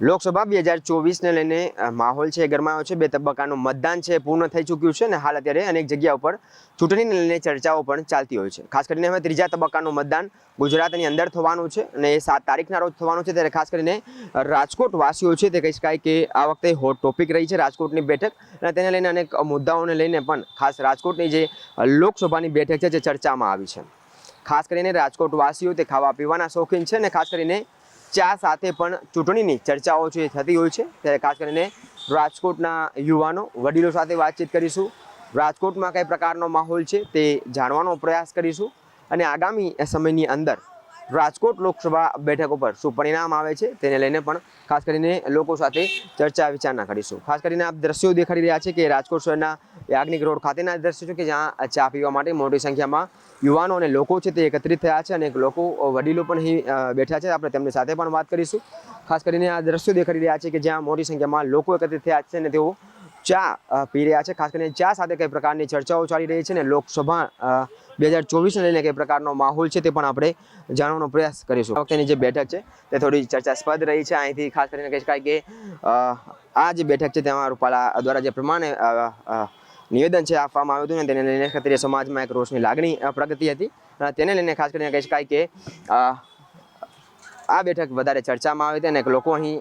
લોકસભા બે હજાર ચોવીસને લઈને માહોલ છે ગરમાયો છે. બે તબક્કાનું મતદાન છે પૂર્ણ થઈ ચૂક્યું છે અને હાલ અત્યારે અનેક જગ્યા ઉપર ચૂંટણીને લઈને ચર્ચાઓ પણ ચાલતી હોય છે. ખાસ કરીને હવે ત્રીજા તબક્કાનું મતદાન ગુજરાતની અંદર થવાનું છે અને એ સાત તારીખના રોજ થવાનું છે. ત્યારે ખાસ કરીને રાજકોટ વાસીઓ છે તે કહી શકાય કે આ વખતે હોટ ટોપિક રહી છે રાજકોટની બેઠક. અને તેને લઈને અનેક મુદ્દાઓને લઈને પણ ખાસ રાજકોટની જે લોકસભાની બેઠક છે, જે ચર્ચામાં આવી છે. ખાસ કરીને રાજકોટ વાસીઓ તે ખાવા પીવાના શોખીન છે અને ખાસ કરીને ચા સાથે પણ ચૂંટણીની ચર્ચાઓ એ થતી હોય છે. ત્યારે ખાસ કરીને રાજકોટના યુવાનો વડીલો સાથે વાતચીત કરીશું. રાજકોટમાં કઈ પ્રકારનો માહોલ છે તે જાણવાનો પ્રયાસ કરીશું. અને આગામી સમયની અંદર રાજકોટ લોકસભા બેઠક ઉપર શું પરિણામ આવે છે તેને લઈને પણ ખાસ કરીને લોકો સાથે ચર્ચા વિચારણા કરીશું. ખાસ કરીને આપ દ્રશ્યો દેખાડી રહ્યા છે કે રાજકોટ શહેરના યાજ્ઞિક રોડ ખાતેના દ્રશ્યો છે કે જ્યાં ચા પીવા માટે મોટી સંખ્યામાં યુવાનો અને લોકો છે તે એકત્રિત થયા છે અને લોકો, વડીલો પણ અહીં બેઠા છે. આપણે તેમની સાથે પણ વાત કરીશું. ખાસ કરીને આ દ્રશ્યો દેખાડી રહ્યા છે કે જ્યાં મોટી સંખ્યામાં લોકો એકત્રિત થયા છે અને તેઓ ચા પી રહ્યા છે. ખાસ કરીને ચા સાથે કઈ પ્રકારની ચર્ચાઓ ચાલી રહી છે અને લોકસભા બે હજાર ચોવીસને લઈને કઈ પ્રકારનો માહોલ છે તે પણ આપણે જાણવાનો પ્રયાસ કરીશું. વખતેની જે બેઠક છે તે થોડી ચર્ચાસ્પદ રહી છે. અહીંથી ખાસ કરીને કહી શકાય કે આ જે બેઠક છે તેમાં રૂપાલા દ્વારા જે પ્રમાણે નિવેદન છે આપવામાં આવ્યું હતું ને તેને લઈને ક્ષત્રિય સમાજમાં એક રોષની લાગણી પ્રગતિ હતી. અને તેને લઈને ખાસ કરીને કહી શકાય કે આ બેઠક વધારે ચર્ચામાં આવી હતી અને લોકો અહીં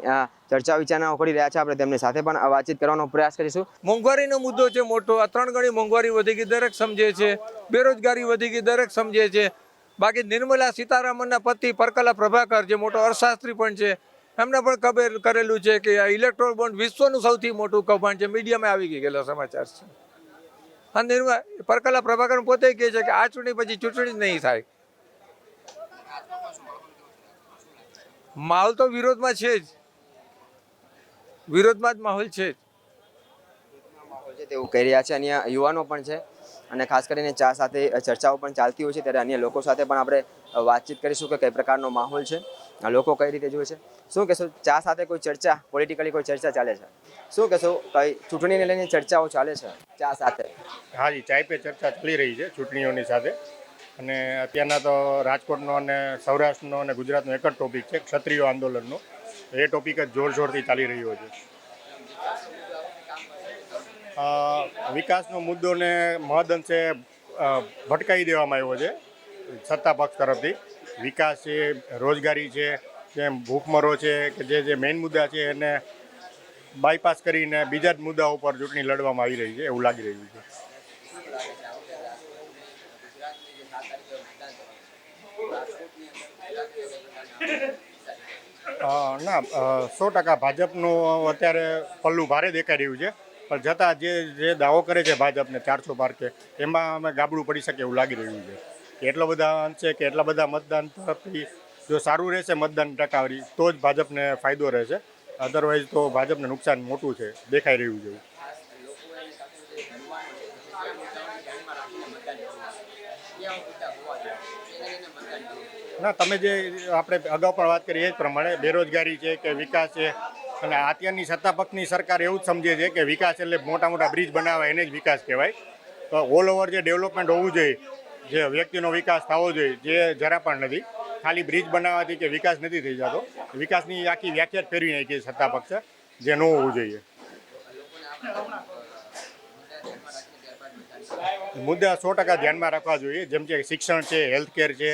ચર્ચા વિચારણા કરી રહ્યા છે. આપણે તેમની સાથે પણ વાતચીત કરવાનો પ્રયાસ કરીશું. મોંઘવારીનો મુદ્દો છે મોટો. આ ત્રણ ગણી મોંઘવારી વધી ગઈ, દરેક સમજે છે. બેરોજગારી વધી ગઈ, દરેક સમજે છે. બાકી નિર્મલા સીતારામનના પતિ પરકલા પ્રભાકર જે મોટો અર્થશાસ્ત્રી પણ છે, એમને પણ ખબર કરેલું છે કે આ ઇલેક્ટ્રોન બોન્ડ વિશ્વનું સૌથી મોટું કૌભાંડ છે. મીડિયામાં આવી ગયેલો સમાચાર છે. આ નિર્મલા, પરકલા પ્રભાકર પોતે કહે છે કે આ ચૂંટણી પછી ચૂંટણી જ નહીં થાય. માહોલ તો વિરોધમાં છે જ. વિરોધમાં જ માહોલ છે. માહોલ છે તેવું કહી રહ્યા છે અન્ય યુવાનો પણ છે. અને ખાસ કરીને ચા સાથે ચર્ચાઓ પણ ચાલતી હોય છે ત્યારે અન્ય લોકો સાથે પણ આપણે વાતચીત કરીશું કે કઈ પ્રકારનો માહોલ છે. આ લોકો કઈ રીતે જુએ છે. શું કહેશો ચા સાથે કોઈ ચર્ચા પોલિટિકલી કોઈ ચર્ચા ચાલે છે? શું કહેશો કઈ ચૂંટણીને લઈને ચર્ચાઓ ચાલે છે ચા સાથે? હાજી ચાય પે ચર્ચા ચાલી રહી છે ચૂંટણીઓની સાથે. અને અત્યારના તો રાજકોટનો અને સૌરાષ્ટ્રનો અને ગુજરાતનો એક જ ટોપિક છે ક્ષત્રિય આંદોલનનો. એ ટોપિક જ જોરશોરથી ચાલી રહ્યો છે. વિકાસનો મુદ્દોને મહદઅંશે અંશે ભટકાવી દેવામાં આવ્યો છે સત્તા પક્ષ તરફથી. વિકાસ છે રોજગારી છે જેમ ભૂખમરો છે કે જે જે મેઇન મુદ્દા છે એને બાયપાસ કરીને બીજા જ મુદ્દા ઉપર ચૂંટણી લડવામાં આવી રહી છે એવું લાગી રહ્યું છે. અ, ના સો ટકા ભાજપનું અત્યારે પલ્લું ભારે દેખાઈ રહ્યું છે. પણ છતાં જે જે દાવો કરે છે ભાજપને ચારસો પાર કે, એમાં અમે ગાબડું પડી શકે એવું લાગી રહ્યું છે. કે એટલો બધા અંશે કે એટલા બધા મતદાન તરફથી જો સારું રહેશે મતદાન ટકાવારી, તો જ ભાજપને ફાયદો રહેશે. અધરવાઇઝ તો ભાજપને નુકસાન મોટું છે, દેખાઈ રહ્યું છે ના, તમે જે આપણે અગાઉ પણ વાત કરી એ જ પ્રમાણે બેરોજગારી છે કે વિકાસ છે, અને અત્યારની સત્તા પક્ષની સરકાર એવું જ સમજે છે કે વિકાસ એટલે મોટા મોટા બ્રિજ બનાવવા, એને જ વિકાસ કહેવાય. તો ઓલ ઓવર જે ડેવલપમેન્ટ હોવું જોઈએ, જે વ્યક્તિનો વિકાસ થવો જોઈએ, જે જરા પણ નથી. ખાલી બ્રિજ બનાવવાથી કે વિકાસ નથી થઈ જતો. વિકાસની આખી વ્યાખ્યા જ ફેરવી નાખી સત્તા પક્ષ, જે ન હોવું જોઈએ. મુદ્દા સો ટકા ધ્યાનમાં રાખવા જોઈએ, જેમ કે શિક્ષણ છે હેલ્થકેર છે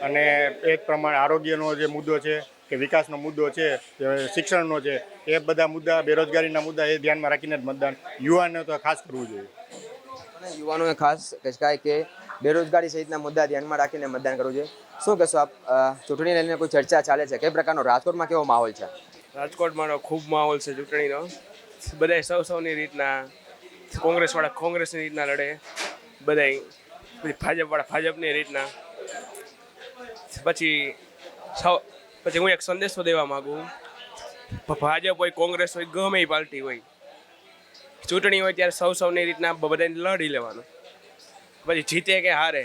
અને એ જ પ્રમાણે આરોગ્યનો જે મુદ્દો છે કે વિકાસનો મુદ્દો છે શિક્ષણનો છે એ બધા મુદ્દા બેરોજગારીના મુદ્દા એ ધ્યાનમાં રાખીને જ મતદાન યુવાનો તો ખાસ કરવું જોઈએ. અને યુવાનોએ ખાસ કહેવાય કે બેરોજગારી સહિતના મુદ્દા ધ્યાનમાં રાખીને મતદાન કરવું જોઈએ. શું કહેશો આપ? ચૂંટણી ચૂંટણીને લઈને કોઈ ચર્ચા ચાલે છે? કઈ પ્રકારનો? રાજકોટમાં કેવો માહોલ છે? રાજકોટમાં ખૂબ માહોલ છે ચૂંટણીનો. બધાય સૌ સૌની રીતના કોંગ્રેસવાળા કોંગ્રેસની રીતના લડે. બધાય પછી ભાજપવાળા ભાજપની રીતના. પછી પછી હું એક સંદેશો દેવા માગું. ભાજપ હોય કોંગ્રેસ હોય, ગમે એ પાર્ટી હોય, ચૂંટણી હોય ત્યારે સૌ સૌની રીતના બધાને લડી લેવાનું. પછી જીતે કે હારે,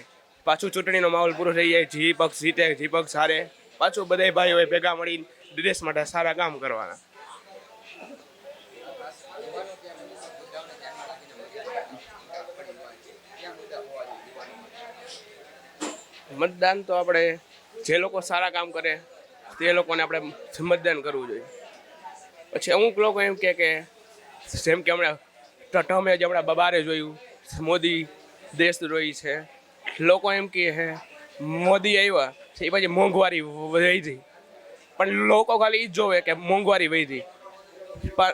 પાછું ચૂંટણીનો માહોલ પૂરો થઈ જાય, જી પક્ષ જીતે, જી પક્ષ હારે, પાછું બધા ભાઈઓએ ભેગા મળીને દેશ માટે સારા કામ કરવાના. મતદાન તો આપણે જે લોકો સારા કામ કરે, તે લોકોને આપણે મતદાન કરવું જોઈએ. પછી અમુક લોકો એમ કહે કે, જેમ કે હમણાં ટમે જ હમણાં બબારે જોયું, મોદી દેશ દ્રોહી છે. લોકો એમ કહે હે, મોદી આવ્યા છે એ પછી મોંઘવારી વધી. હતી પણ લોકો ખાલી એ જ જોવે કે મોંઘવારી વધી. પણ,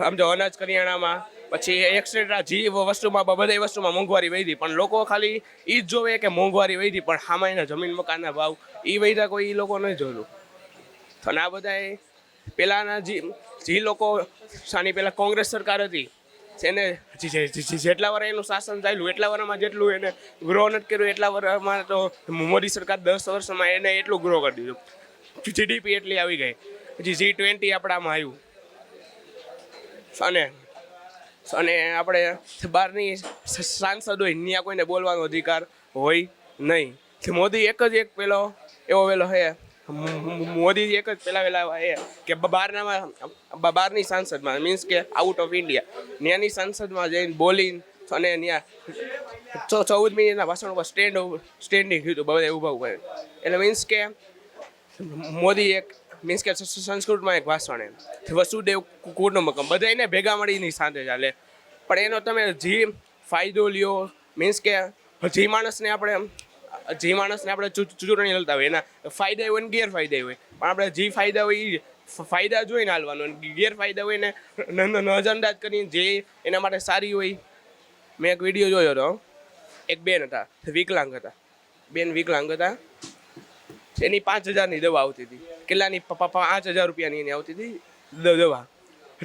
આમ જો અનાજ કરિયાણામાં પછી એક્સેટ્રા જી વસ્તુમાં બધી વસ્તુમાં મોંઘવારી વધી પણ લોકો ખાલી એ જ જોવે કે મોંઘવારી વધી પણ હામાં એના જમીન મકાનના ભાવ એ વધ્યા કોઈ એ લોકો નહીં જોયું. અને આ બધાએ પહેલાંના જે જે લોકો સાની પહેલાં કોંગ્રેસ સરકાર હતી એને જેટલા વાર એનું શાસન ચાલ્યું, એટલા વર્ષમાં જેટલું એને ગ્રો નથી કર્યું, એટલા વર્ષમાં તો મોદી સરકાર દસ વર્ષમાં એને એટલું ગ્રો કરી દીધું. જીડીપી એટલી આવી ગઈ. પછી જી ટ્વેન્ટી આપણામાં આવ્યું. અને અને આપણે બહારની સાંસદ હોય, ત્યાં કોઈને બોલવાનો અધિકાર હોય નહીં. મોદી એક જ એક પેલો, એવો વેલો હે. મોદી એક જ પેલા વેલા એ કે બહારનામાં બહારની સાંસદમાં મીન્સ કે આઉટ ઓફ ઇન્ડિયા ત્યાંની સાંસદમાં જઈને બોલીને અને ત્યાં ચૌદ મિનિટના ભાષણ ઉપર સ્ટેન્ડ સ્ટેન્ડિંગ હતું, બધા ઊભા ઊભા. એટલે મીન્સ કે મોદી એક મીન્સ કે સંસ્કૃતમાં એક વાસણ એમ. વસુદેવ કુટુંબકમ બધા એને ભેગા મળીને સાથે ચાલે. પણ એનો તમે જે ફાયદો લ્યો મીન્સ કે જે માણસને આપણે જે માણસને આપણે ચૂંટણી લડતા હોય, એના ફાયદા હોય ને ગેરફાયદા હોય. પણ આપણે જે ફાયદા હોય એ ફાયદા જોઈને હાલવાનો. ગેરફાયદા હોય ન- નજરઅંદાજ કરીને જે એના માટે સારી હોય. મેં એક વીડિયો જોયો હતો એક બેન હતા, વિકલાંગ હતા. બેન વિકલાંગ હતા. એની પાંચ હજારની દવા આવતી હતી. કેટલાની પાંચ હજાર રૂપિયાની એની આવતી હતી દવા.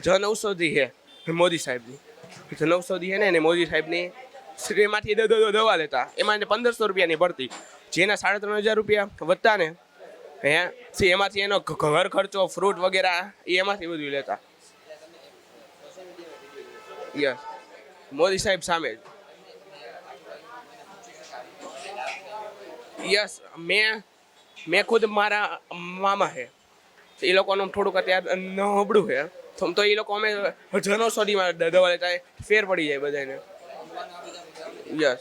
જન ઔષધિ હે મોદી સાહેબની. જન ઔષધિ હે ને એને મોદી સાહેબની એમાંથી દવા લેતા. એમાં પંદરસો રૂપિયાની ભરતી. જેના સાડા ત્રણ હજાર રૂપિયા વધતા ને, હે એમાંથી એનો ઘર ખર્ચો ફ્રૂટ વગેરે એમાંથી બધું લેતા. યસ. મોદી સાહેબ સામે. યસ, મેં મેં ખુદ મારા મામા છે એ લોકોનું થોડુંક અત્યારે નબળું છે તો એ લોકો અમે જનૌષધિમાં દ- દવા લેતા ફેર પડી જાય બધાને યસ.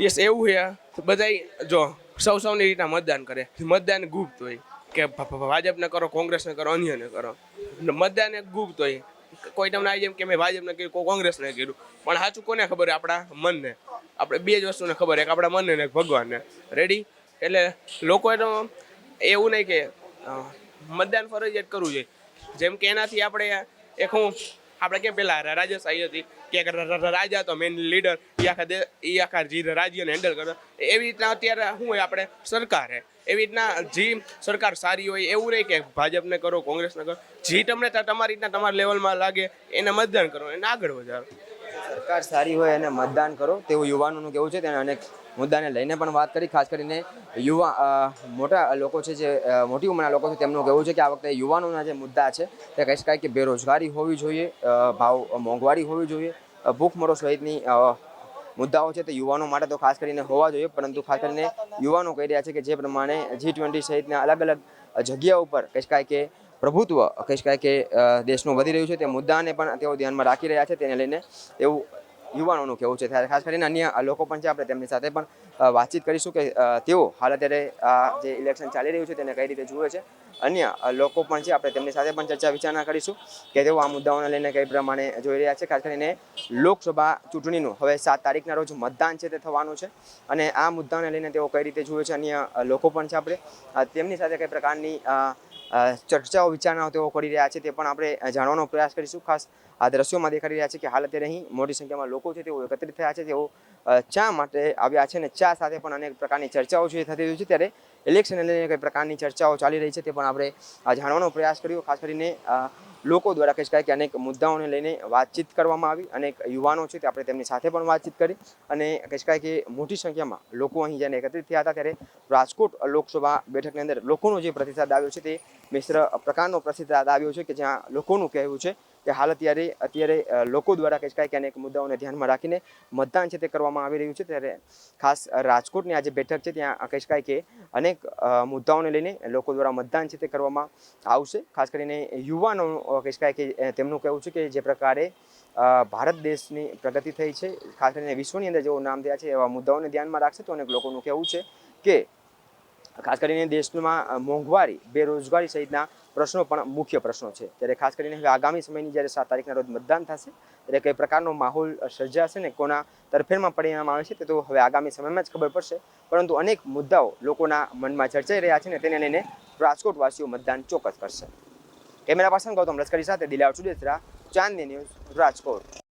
યસ, એવું છે બધા જો, સૌ સૌની રીતના મતદાન કરે. મતદાન ગુપ્ત હોય. કે ભાજપને કરો, કોંગ્રેસને કરો અન્યને કરો. મતદાન એક ગુપ્ત હોય. કોઈ તમને આવી જેમ કે મેં ભાજપને કર્યું, કોઈ કોંગ્રેસને કર્યું. પણ સાચું કોને ખબર આપણા મનને? આપણે બે જ વસ્તુને ખબર એક આપણા મનને ને ભગવાનને. રેડી એટલે લોકોએ તો એવું નહીં કે મતદાન ફરજિયાત કરવું જોઈએ. જેમ કે એનાથી આપણે, એક હું, આપણે કેમ પેલા રાજા રાજાશાહી હતી, કે રાજા તો મેન લીડર એ આખા દે એ આખા જે રાજ્યને હેન્ડલ કરે એવી રીતના અત્યારે શું હોય આપણે સરકાર એવી રીતના જે સરકાર સારી હોય, એવું નહીં કે ભાજપને કરો, કોંગ્રેસને કરો. જે તમને તમારી રીતના તમારા લેવલમાં લાગે, એને મતદાન કરો, એને આગળ વધારો. સરકાર સારી હોય, એને મતદાન કરો. તેવું યુવાનોનું કેવું છે, તેને અનેક મુદ્દાને લઈને પણ વાત કરી, ખાસ કરીને યુવા મોટા લોકો છે જે મોટી ઉંમરના લોકો છે, તેમનું કહેવું છે કે આ વખતે યુવાનોના જે મુદ્દા છે, તે કહી શકાય કે બેરોજગારી હોવી જોઈએ ભાવ મોંઘવારી હોવી જોઈએ ભૂખમરો સહિતની મુદ્દાઓ છે તે યુવાનો માટે તો ખાસ કરીને હોવા જોઈએ, પરંતુ ખાસ કરીને યુવાનો કહી રહ્યા છે કે જે પ્રમાણે જી ટ્વેન્ટી સહિતના અલગ અલગ જગ્યા ઉપર કહી શકાય કે પ્રભુત્વ કહી શકાય કે દેશનું વધી રહ્યું છે, તે મુદ્દાને પણ તેઓ ધ્યાનમાં રાખી રહ્યા છે, તેને લઈને એવું યુવાનોનું કહેવું છે. ત્યારે ખાસ કરીને અન્ય લોકો પણ છે, આપણે તેમની સાથે પણ વાતચીત કરીશું કે તેઓ હાલ અત્યારે આ જે ઇલેક્શન ચાલી રહ્યું છે તેને કઈ રીતે જુએ છે. અન્ય લોકો પણ છે, આપણે તેમની સાથે પણ ચર્ચા વિચારણા કરીશું કે તેઓ આ મુદ્દાઓને લઈને કઈ પ્રમાણે જોઈ રહ્યા છે. ખાસ કરીને લોકસભા ચૂંટણીનું હવે સાત તારીખના રોજ મતદાન છે તે થવાનું છે અને આ મુદ્દાને લઈને તેઓ કઈ રીતે જુએ છે. અન્ય લોકો પણ છે, આપણે તેમની સાથે કઈ પ્રકારની ચર્ચાઓ વિચારણાઓ તેઓ કરી રહ્યા છે તે પણ આપણે જાણવાનો પ્રયાસ કરીશું. ખાસ આ દ્રશ્યોમાં દેખાડી રહ્યા છે કે હાલ અત્યારે અહીં મોટી સંખ્યામાં લોકો છે, તેઓ એકત્રિત થયા છે, તેઓ ચા માટે આવ્યા છે અને ચા સાથે પણ અનેક પ્રકારની ચર્ચાઓ એ થતી રહી છે. ત્યારે ઇલેક્શનને લઈને કઈ પ્રકારની ચર્ચાઓ ચાલી રહી છે તે પણ આપણે જાણવાનો પ્રયાસ કર્યો ખાસ કરીને લોકો દ્વારા કહી શકાય કે અનેક મુદ્દાઓને લઈને વાતચીત કરવામાં આવી. અનેક યુવાનો છે તે આપણે તેમની સાથે પણ વાતચીત કરી અને કહી શકાય કે મોટી સંખ્યામાં લોકો અહીં જઈને એકત્રિત થયા હતા ત્યારે રાજકોટ લોકસભા બેઠકની અંદર લોકોનો જે પ્રતિસાદ આવ્યો છે તે મિશ્ર પ્રકારનો પ્રતિસાદ આવ્યો છે કે જ્યાં લોકોનું કહેવું છે કે હાલ અત્યારે અત્યારે લોકો દ્વારા કહી કાંઈક કે અનેક મુદ્દાઓને ધ્યાનમાં રાખીને મતદાન છે તે કરવામાં આવી રહ્યું છે. ત્યારે ખાસ રાજકોટની આજે બેઠક છે ત્યાં કહી શકાય કે અનેક મુદ્દાઓને લઈને લોકો દ્વારા મતદાન છે તે કરવામાં આવશે. ખાસ કરીને યુવાનો કહી શકાય કે તેમનું કહેવું છે કે જે પ્રકારે ભારત દેશની પ્રગતિ થઈ છે. ખાસ કરીને વિશ્વની અંદર જેવું નામ થયા છે એવા મુદ્દાઓને ધ્યાનમાં રાખશે તો અનેક લોકોનું કહેવું છે કે ખાસ કરીને દેશમાં મોંઘવારી, બેરોજગારી સહિતના પ્રશ્નો પણ મુખ્ય પ્રશ્નો છે. ત્યારે ખાસ કરીને હવે આગામી સમયની જ્યારે સાત તારીખના રોજ મતદાન થશે, ત્યારે કઈ પ્રકારનો માહોલ સર્જાશે ને કોના તરફેણમાં પરિણામ આવે છે તે તો હવે આગામી સમયમાં જ ખબર પડશે. પરંતુ અનેક મુદ્દાઓ લોકોના મનમાં ચર્ચાઈ રહ્યા છે ને તેને લઈને રાજકોટવાસીઓ મતદાન ચોક્કસ કરશે. કેમેરા પર્સન ગૌતમ લશ્કરી સાથે દિલાવ ચુડેસરા ચાંદની ન્યૂઝ રાજકોટ.